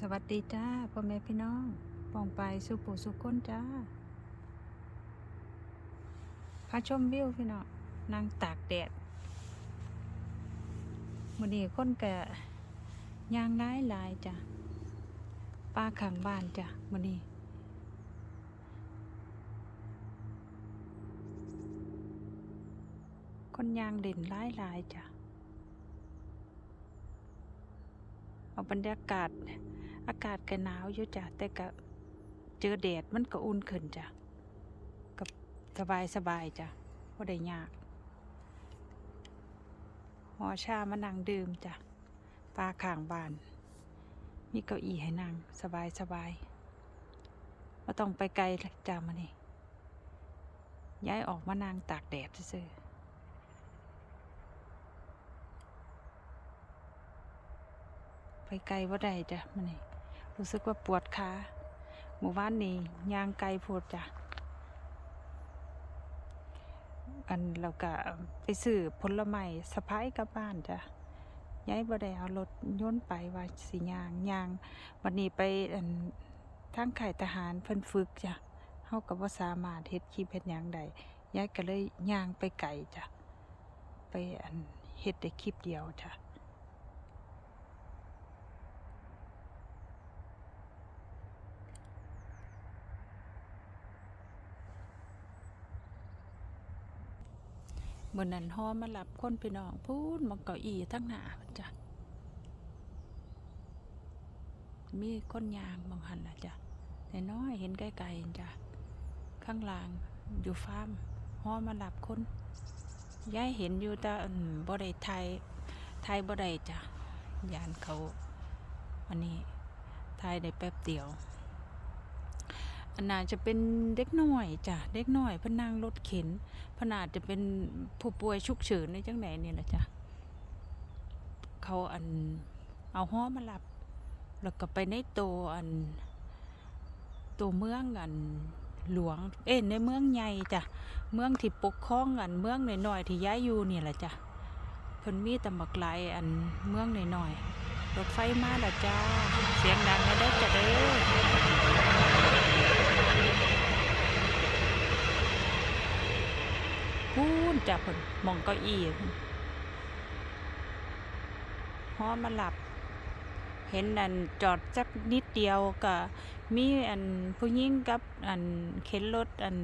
สวัสดีจ้าพ่อแม่พี่น้องปองไปสุปูสุก้นจ้าพาชมวิวพี่น้องนั่งตากแดดวันนี้คนกะยางร้ายหลายจ้ะป้าขังบ้านจ้ะวันนี้คนยางเด่นร้ายหลายจ้ะเอาบรรยากาศ อากาศก็หนาวอยู่จ้ะแต่ก็เจอแดดมันก็อุ่นขึ้นจ้ะกับสบายสบายจ้ะก็ได้ยากหอชามานั่งดื่มจ้ะปลาข้างบาน มีเก้าอี้ให้นั่งสบายสบายไม่ต้องไปไกลจ้ะมานี่ย้ายออกมานั่งตากแดดซื่อไปไกลว่าใดจ้ะมันนี่ รู้สึกว่าปวดขาหมู่บ้านนี้ยางไกลโพดจ้ะ อันเราก็ไปซื้อผลไม้สะพายกลับบ้านจ้ะย้ายบ่ได้เอารถยนไปว่าสิยางยาง วันนี้ไปอันทางข่ายทหารเพิ่นฝึกจ้ะเฮาก็บ่สามารถเฮ็ดคลิปเฮ็ดหยังได้ย้ายก็เลยย่างไปไกลจ้ะ ไปอันเฮ็ดได้คลิปเดียวจ้ะ เมื่อนั้นฮอมาหลับคนพี่น้องพูดมองเก้าอี้ทั้งหน้าพุ่นจ้ะมีคนยางมองหันละจ้ะแต่น้อยเห็นไกลๆจ้ะข้างล่างอยู่ฟาร์มฮอมาหลับคนยายเห็นอยู่แต่บ่ได้ไทยไทยบ่ได้จ้ะยานเขาอันนี้ไทยได้แป๊บเดียว อันน่าจะเป็นเด็กน้อยจ้ะเด็กน้อยพนังรถเข็นพนาจจะเป็นผู้ป่วยฉุกเฉินในจังไหนนี่แหละจ้ะเขาอันเอาห้อมารับ แล้วก็ไปในโตวอันตัวเมืองอันหลวง เอ้ยในเมืองใหญ่จ้ะเมืองที่ปกครองอันเมืองน้อยๆที่ย้ายอยู่นี่แหละจ้ะเพิ่นมีต่บักหลายอันเมืองน้อยๆรถไฟมาล้วจ้า เสียงดังนะเด้จ้ะเด้อ พู นจับเพิ่นมองเก้าอี้เพิ่นฮอมาหลับ เห็นอันจอดจักนิดเดียวก็มีอันผู้หญิงกับอันเข็นรถอัน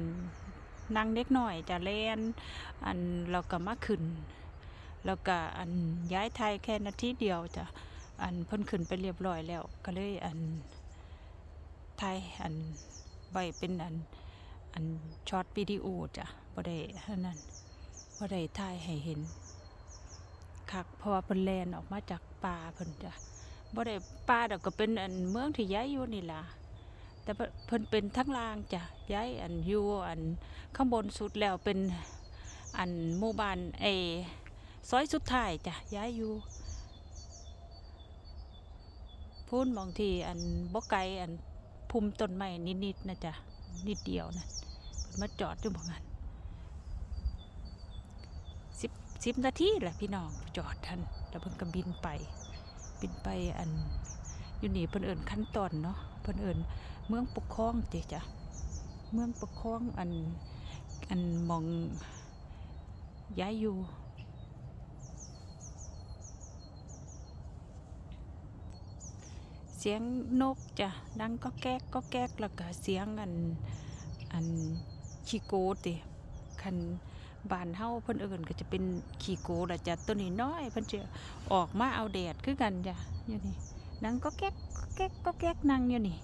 นั่งเด็กหน้อยจะเล่นอันเราก็มาขึ้นแล้วก็อันย้ายไทยแค่นาทีเดียวจ้ะอันเพิ่นขึ้นไปเรียบร้อยแล้ว ก็เลยอันไทยอันไว้เป็นอันอันช็อตวิดีโอจ้ะบ่ได้อันนั้น บ่ได้ถ่ายให้เห็นคักเพราะว่าเพิ่นแลนออกมาจากป่าเพิ่นจ้ะบ่ได้ป่าดอกก็เป็นอันเมืองที่ย้ายอยู่นี่ล่ะแต่เพิ่นเป็นทั้งล่างจ้ะย้ายอันอยู่อันข้างบนสุดแล้วเป็นอันหมู่บ้านเอซอยสุดท้ายจ้ะย้ายอยู่พูนบางทีอันบ่ไกลอันภูมิต้นไม้นิดๆนะจ้ะนิดเดียวนะเพิ่นมาจอดอยู่บ่งั้น สิบสิบนาทีแหละพี่น้องจอดทันแล้วเพิ่นก็บินไป บินไปอันอยู่นี่เพิ่นเอิ้นขั้นตอนเนาะเพิ่นเอิ้นเมืองปกครองเจจ้ะเมืองปกครองอันอันมองย้ายอยู่เสียงนกจ้ะดังก็แก๊กก็แก๊กแล้วก็เสียงอันอันขี้โกติคัน บานเฮาเพิ่นเอิ้นก็จะเป็นขี้โกละจ้ะตัวนี้น้อยเพิ่นจะออกมาเอาแดดคือกันจ้ะอยู่นี่นังก็แก๊กแก๊กก็แก๊กนั่งอยู่นี่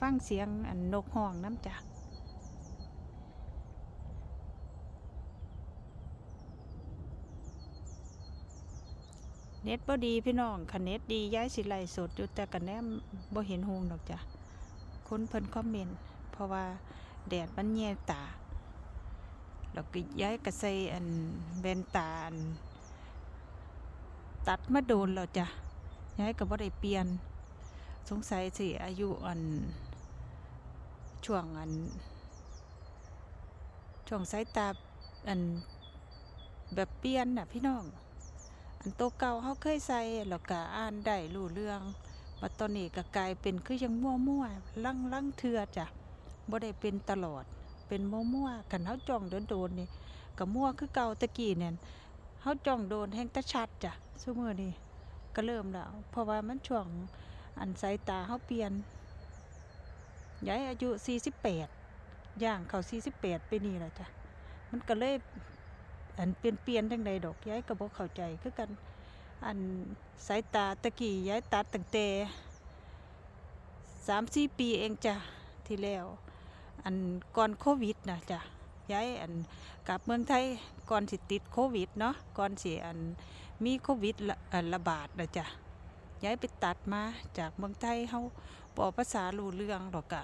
ฟังเสียงอันนกห้องน้ำจ้ะเน็ตบ่ดีพี่น้องคันเน็ตดีย้ายสิไลสดอยู่แต่กันแนมบ่เห็นหงดอกจ้ะคนเพิ่นคอมเมนต์เพราะว่าแดดมันแย่ตา แล้วก็ย้ายกระใสอันแว่นตาอันตัดมาโดนแล้วจ้ะย้ายก็บ่ได้เปลี่ยน สงสัยสิอายุอัน ช่วงอัน ช่วงสายตาอันแบบเปลี่ยนน่ะพี่น้อง อันโตเก่าเขาเคยใส่แล้วก็อ่านได้รู้เรื่องบัดตอนนี้ก็กลายเป็นคือยังมั่วๆลังลังเทือจ้ะบ่ได้เป็นตลอด เป็นมั่วๆกันเฮาจ้องโดนๆนี่ก็มั่วคือเก่าตะกี้เนี่ยเฮาจ้องโดนแห่งตะชัดจ้ะซุมื้อนี้ก็เริ่มแล้วเพราะว่ามันช่วงอันสายตาเฮาเปลี่ยนยายอายุ 48 ย่างเข้า48ไปนี้แล้วจ้ะมันก็เลยอันเปลี่ยนเปลี่ยนจังใดดอกยายก็บ่เข้าใจคือกันอันสายตาตะกี้ยายตัดตั้งแต่3-4ปีเองจ้ะที่แล้ว อันก่อนโควิดนะจ้ะย้ายอันกลับเมืองไทยก่อนสิติดโควิดเนาะก่อนสิอันมีโควิดระระบาดนะจ้ะย้ายไปตัดมาจากเมืองไทยเฮาบ่ภาษารู้เรื่องดอกกะ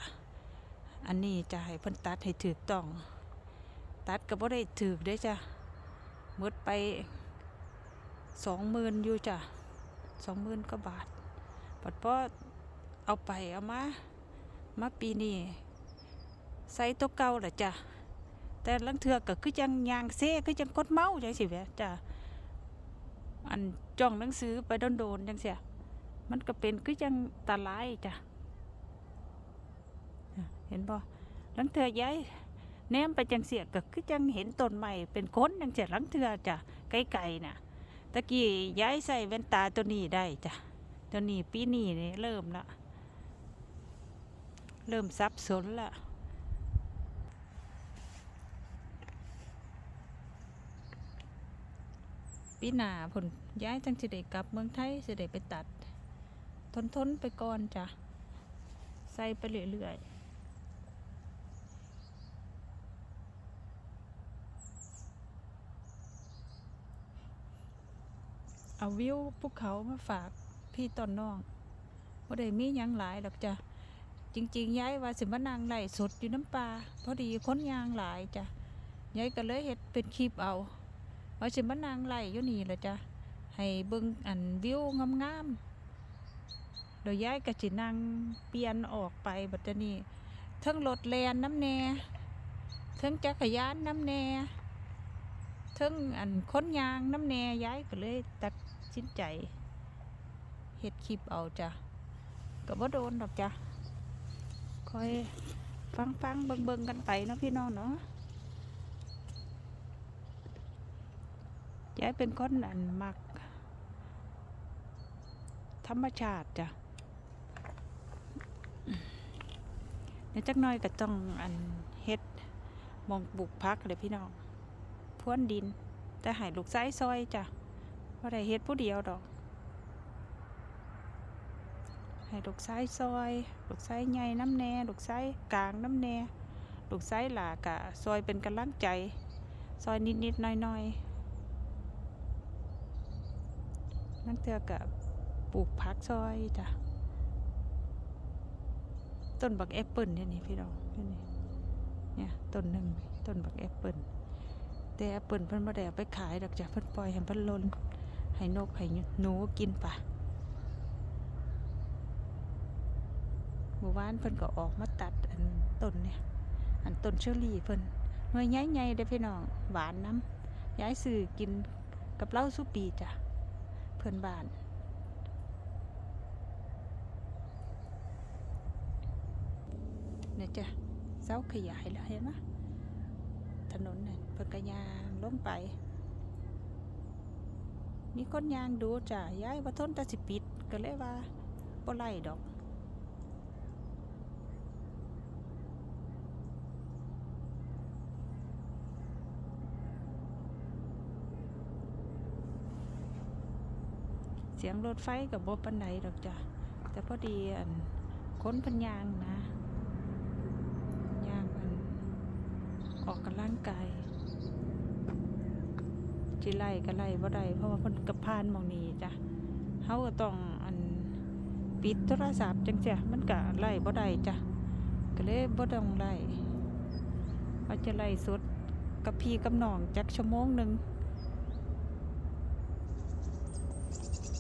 อันนี้จะให้เพิ่นตัดให้ถูกต้อง ตัดก็บ่ได้ถูกเด้จ้ะหมดไป20,000อยู่จ้ะ20,000กว่าบาทบัดพอเอาไปเอามา มาปีนี้ ใส่ตัวเก่าแหละจ้ะแต่ลังเทือก็คือจังยางเซ่คือจังกดเมาจังสิแวจ้ะอันจ้องหนังสือไปโดนๆจังเสียมันก็เป็นคือจังตาลายจ้ะเห็นบ่ลังเทือย้ายแนมไปจังเสียก็คือจังเห็นต้นใหม่เป็นคนจังเสียลังเทือจ้ะไกลๆน่ะตะกี้ย้ายใส่แว่นตาตัวนี้ได้จ้ะตัวนี้ปีนี้นี่เริ่มละเริ่มสับสนละ ปีหน้าผลย้ายจังสิได้กลับเมืองไทยสิได้ไปตัด ทนทนไปก่อนจ้ะ ใส่ไปเรื่อยๆเอาวิวภูเขามาฝากพี่ต้นน้องบ่ได้มียังหลายดอกจ้ะ จริง ๆ ย้ายว่าสิมานางไล่สดอยู่น้ำปลาพอดีค้นยางหลายจ้ะย้ายก็เลยเฮ็ดเป็นคลิปเอา ว่าสิมานางไล่อยู่นี่ละจ้ะให้เบิ่งอันวิวงามๆเดี๋ยย้ายก็สินั่งเปลี่ยนออกไปบัดนี้ทั้งรถแลนน้ำแน่ทั้งจักรยานน้ำแน่ทั้งอันค้นยางน้ำแน่ย้ายก็เลยตัดสินใจเฮ็ดคลิปเอาจ้ะก็บ่โดนดอกจ้ะคอยฟังฟังเบิงเบิงกันไปเนาะพี่น้องเนาะ ยายเป็นคนอันมัก ธรรมชาติจ้ะเดี๋ยวจักน่อยก็ต้องอันเฮ็ดมองปลูกพักเลยพี่น้องพรวนดิน แต่ให้ลูกไส้ซอยจ้ะเพราะได้เฮ็ดผู้เดียวดอกให้ลูกไส้ซอยลูกไส้ใหญ่น้ำแน่ลูกไส้กลางน้ำแน่ลูกไส้หลากะซอยเป็นกำลังใจ ซอยนิดๆหน้อยๆ นั่นเถือกับปลูกผักซอยจ้ะ ต้นบักแอปเปิลเนี่ยนี่พี่น้องนี่เนี่ยต้นหนึ่งต้นบักแอปเปิลแต่แอปเปิลเพิ่นบ่ได้เอาไปขายดอกจ้ะเพิ่นปล่อยให้เพิ่นหลนให้นกให้หนูกินปะหมู่บ้านเพิ่นก็ออกมาตัดอันต้นเนี่ยอันต้นเชอรี่เพิ่นหน่วยใหญ่ๆเด้พี่น้องหวานน้ำย้ายซื้อกินกับเหล้าสุปีจ้ะ เพื่อนบ้าน เนี่ยจ้ะเสาขยายแล้วเห็นไหมถนนเนี่ยเพิ่นก็ยางล้มไป มีคนยางดูจ้ะย้ายว่าทนแต่สิปิดก็เลยว่าบ่ไล่ดอก เสียงรถไฟกับบ่ปันไดดอกจ้ะแต่พอดีอันค้นพันยางนะยางอันออกกำลังกายจิไล่ก็ไล่บ่ได้เพราะว่าเพิ่นกระพานมองนี้จ้ะเฮาก็ต้องอันปิดโทรศัพท์จังเสียมันก็ไล่บ่ได้จ้ะก็เลยบ่ต้องไล่ว่าจะไล่สดกับพี่กับน้องจักชั่วโมงหนึ่ง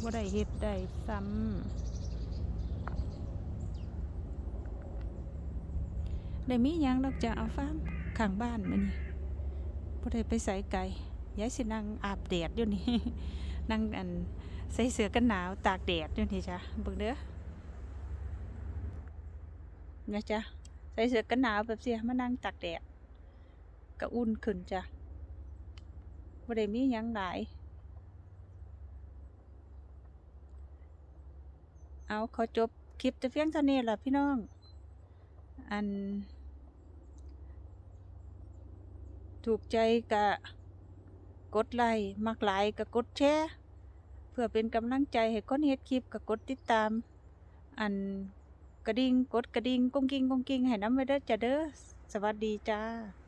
บ่ได้เฮ็ดได้ซ้ำได้มียังดอกจะเอาฟาร์มข้างบ้านมื้อนี้บ่ได้ไปไสไกลยายสินั่งอาบแดดอยู่นี่นั่งอันใส่เสื้อกันหนาวตากแดดอยู่นี่จ้ะเบิ่งเด้อนะจ๊ะใส่เสื้อกันหนาวแบบเสียมานั่งตักแดดก็อุ่นขึ้นจ้ะบ่ได้มียังหลาย เอาขอจบคลิปแต่เพียงเท่านี้ล่ะพี่น้อง อัน ถูกใจกะกดไลค์มักหลายกะกดแชร์เพื่อเป็นกำลังใจให้คนเฮ็ดคลิปกะกดติดตาม อันกระดิ่งกดกระดิ่งกุ้งกิ้งกุ้งกิ้งให้น้ำไว้เด้อจ้ะเด้อสวัสดีจ้า